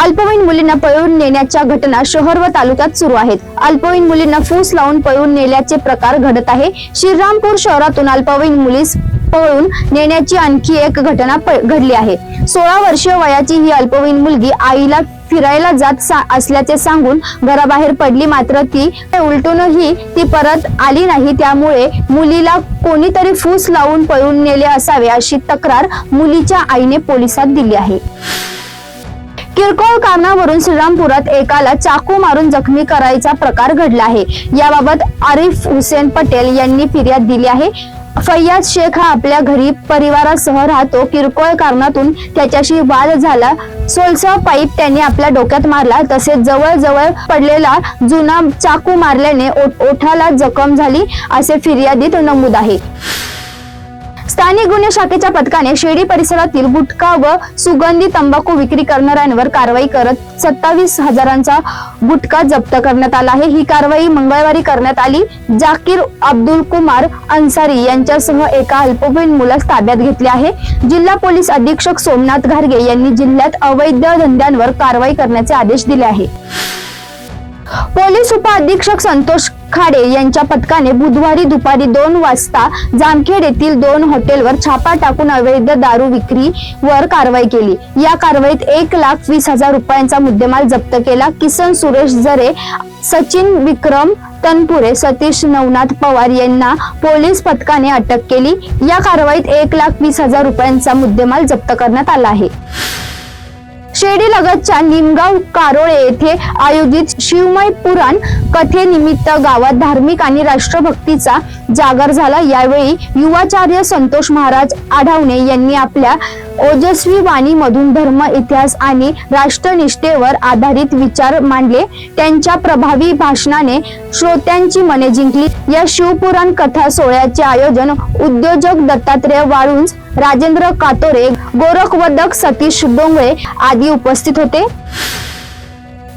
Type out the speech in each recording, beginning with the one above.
अल्पवयीन मुलींना पळवून नेण्याच्या घटना शहर व तालुक्यात सुरू आहेत. अल्पवयीन मुलींना फूस लावून पळवून नेल्याचे प्रकार घडत आहे. श्रीरामपूर शहरातून अल्पवयीन मुलीस पळून नेण्याची आणखी एक घटना प- घडली आहे. सोळा वर्षीय वयाची ही अल्पवयीन मुलगी आईला फिरायला जात सा- असल्याचे सांगून घराबाहेर पडली. मात्र ती उलटूनही ती परत आली नाही. त्यामुळे मुलीला कोणीतरी फूस लावून पळून नेले असावे अशी तक्रार मुलीच्या आईने पोलिसात दिली आहे. किरकोळ कारणावरून श्रीरामपुरात एकाला चाकू मारून जखमी करायचा प्रकार घडला आहे. याबाबत आरिफ हुसेन पटेल यांनी फिर्याद दिली आहे. फैयाज शेख हा आपल्या घरी परिवारासह राहतो. किरकोळ कारणातून त्याच्याशी वाद झाला. सोलसा पाईप त्याने आपल्या डोक्यात मारला. तसेच जवळ जवळ पडलेला जुना चाकू मारल्याने ओठ- ओठाला जखम झाली असे फिर्यादीत नमूद आहे. स्थानिक गुन्हे शाखेच्या पथकाने शेडी परिसरातील गुटखा व सुगंधी तंबाखू विक्री करणाऱ्यांवर कारवाई करत सत्तावीस हजारांचा गुटखा जप्त करण्यात आला आहे. ही कारवाई मंगळवारी करण्यात आली. जाकीर अब्दुल कुमार अन्सारी यांच्यासह एका अल्पवयीन मुलास ताब्यात घेतले आहे. जिल्हा पोलीस अधीक्षक सोमनाथ घारगे यांनी जिल्ह्यात अवैध धंद्यांवर कारवाई करण्याचे आदेश दिले आहे. पोलीस उपअधीक्षक संतोष खाडे यांच्या पथकाने बुधवारी दुपारी दोन वाजता जामखेड येथील दोन हॉटेलवर छापा टाकून अवैध दारू विक्रीवर कारवाई केली. या कारवाईत एक लाख वीस हजार रुपयांचा मुद्देमाल जप्त केला. किसन सुरेश जरे सचिन विक्रम तनपुरे सतीश नवनाथ पवार यांना पोलीस पथकाने अटक केली. या कारवाईत एक लाख वीस हजार रुपयांचा मुद्देमाल जप्त करण्यात आला आहे. शेडी लगतच्या निमगाव कारोळे येथे आयोजित शिवमय पुराण कथेनिमित्त गावात धार्मिक आणि राष्ट्रभक्तीचा जागर झाला. यावेळी युवाचार्य संतोष महाराज आढावणे यांनी आपल्या ओजस्वी वाणीमधून धर्म इतिहास आणि राष्ट्रनिष्ठेवर आधारित विचार मांडले. त्यांच्या प्रभावी भाषणाने श्रोत्यांची मने जिंकली. या शिवपुराण कथा सोहळ्याचे आयोजन उद्योजक दत्तात्रय वाळुंज राजेंद्र कातोरे गोरखवदक सतीश डोंगळे आदी उपस्थित होते.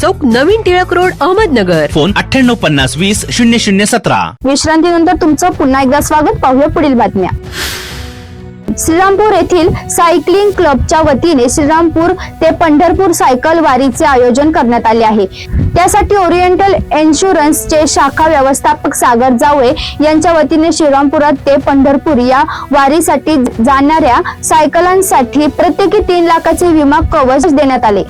चौक नवीन टिळक रोड अहमदनगर. फोन अठ्ठ्याण्णव पन्नास वीस शून्य शून्य सतरा. विश्रांतीनंतर तुमचं पुन्हा एकदा स्वागत. पाहूया पुढील बातम्या. श्रीरामपूर येथील सायकलिंग क्लबच्या वतीने श्रीरामपूर ते पंढरपूर सायकल वारीचे आयोजन करण्यात आले आहे. त्यासाठी ओरिएंटल इन्शुरन्सचे शाखा व्यवस्थापक सागर जावळे यांच्या वतीने श्रीरामपुरात ते पंढरपूर या वारीसाठी जाणाऱ्या सायकलांसाठी प्रत्येकी तीन लाखाचे विमा कवच देण्यात आले.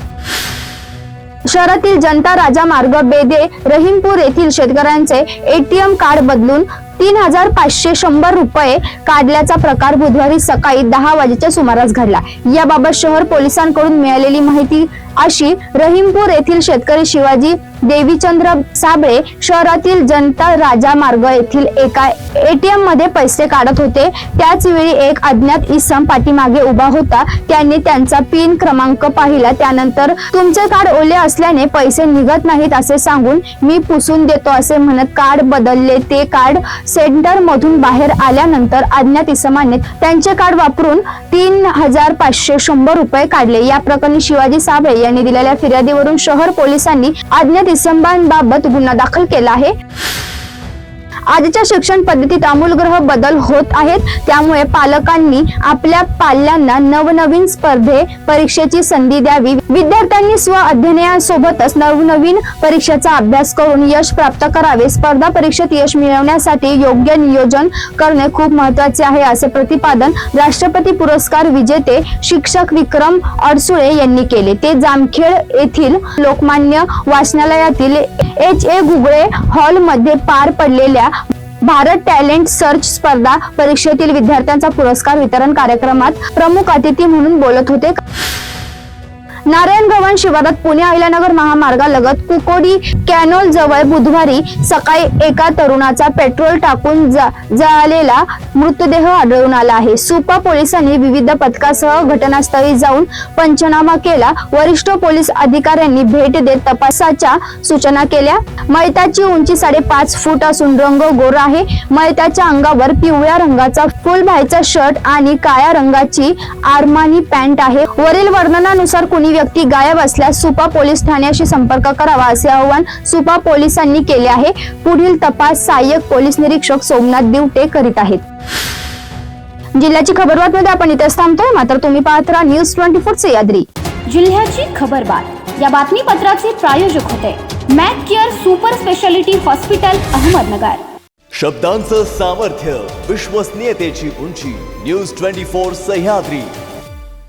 शहरातील जनता राजा मार्ग बेदे रहीमपूर येथील शेतकऱ्यांचे एटीएम कार्ड बदलून तीन हजार पाचशे शंभर रुपये काढल्याचा प्रकार बुधवारी सकाळी दहा वाजेच्या सुमारास घडला. याबाबत शहर पोलिसांकडून मिळालेली माहिती अशी रहीमपूर येथील शेतकरी शिवाजी देवीचंद्र साबळे शहरातील जनता राजा मार्ग येथील एका एटीएममध्ये पैसे काढत होते. त्याच वेळी एक अज्ञात इसम पाठीमागे उभा होता. त्यांनी त्यांचा पिन क्रमांक पाहिला. त्यानंतर तुमचे कार्ड ओले असल्याने पैसे निघत नाहीत असे सांगून मी पुसून देतो असे म्हणत कार्ड बदलले. ते कार्ड सेंटर मधून बाहेर आल्यानंतर अज्ञात इसमाने त्यांचे कार्ड वापरून तीन हजार पाचशे शंभर रुपये काढले. या प्रकरणी शिवाजी साबळे यांनी दिलेल्या फिर्यादीवरून शहर पोलिसांनी अज्ञात दिसंबांबाबत गुन्हा दाखल केला आहे. आजच्या शिक्षण पद्धतीत आमूलग्रह बदल होत आहेत. त्यामुळे पालकांनी आपल्या पाल्यांना नवनवीन स्पर्धे परीक्षेची संधी द्यावी. विद्यार्थ्यांनी स्व अध्ययनासोबतच नवनवीन परीक्षेचा अभ्यास करून यश प्राप्त करावे. स्पर्धा परीक्षेत यश मिळवण्यासाठी योग्य नियोजन करणे खूप महत्त्वाचे आहे असे प्रतिपादन राष्ट्रपती पुरस्कार विजेते शिक्षक विक्रम अडसुळे यांनी केले. ते जामखेड येथील लोकमान्य वाचनालयातील एच ए गुगळे हॉलमध्ये पार पडलेल्या भारत टॅलेंट सर्च स्पर्धा परीक्षेतील विद्यार्थ्यांचा पुरस्कार वितरण कार्यक्रमात प्रमुख अतिथी म्हणून बोलत होते. नारायण भवन शिवारात पुणे अहिल्यानगर महामार्गालगत कुकोडी कॅनोल जवळ बुधवारी सकाळी एका तरुणाचा पेट्रोल टाकून जा- जळालेला मृतदेह आढळून आला आहे. सुपा पोलिसांनी विविध पथकासह घटनास्थळी जाऊन पंचनामा केला. वरिष्ठ पोलीस अधिकाऱ्यांनी भेट देत तपासाच्या सूचना केल्या. मयताची उंची साडेपाच फूट असून रंग गोरा आहे. मयताच्या अंगावर पिवळ्या रंगाचा फुलभाईचा शर्ट आणि काळ्या रंगाची आरमानी पॅन्ट आहे. वरील वर्णनानुसार कुणी व्यक्ती गायब असल्यास सुपा पोलीस ठाण्याशी संपर्क करावा असे आवाहन सुपा पोलिसांनी केले आहे. पुढील तपास सहाय्यक पोलीस निरीक्षक सोमनाथ दिवटे करीत आहेत. जिल्ह्याची खबर बातमीमध्ये आपण इथेच थांबतोय. मात्र तुम्ही पाहत राहा न्यूज ट्वेंटी फोर सह्याद्री जिल्ह्याची खबरबात या बातमीपत्राचे प्रायोजक होते. Mac Care super speciality hospital Ahmednagar. शब्दांचं सामर्थ्य विश्वसनीयतेची उंची न्यूज ट्वेंटी फोर सह्याद्री.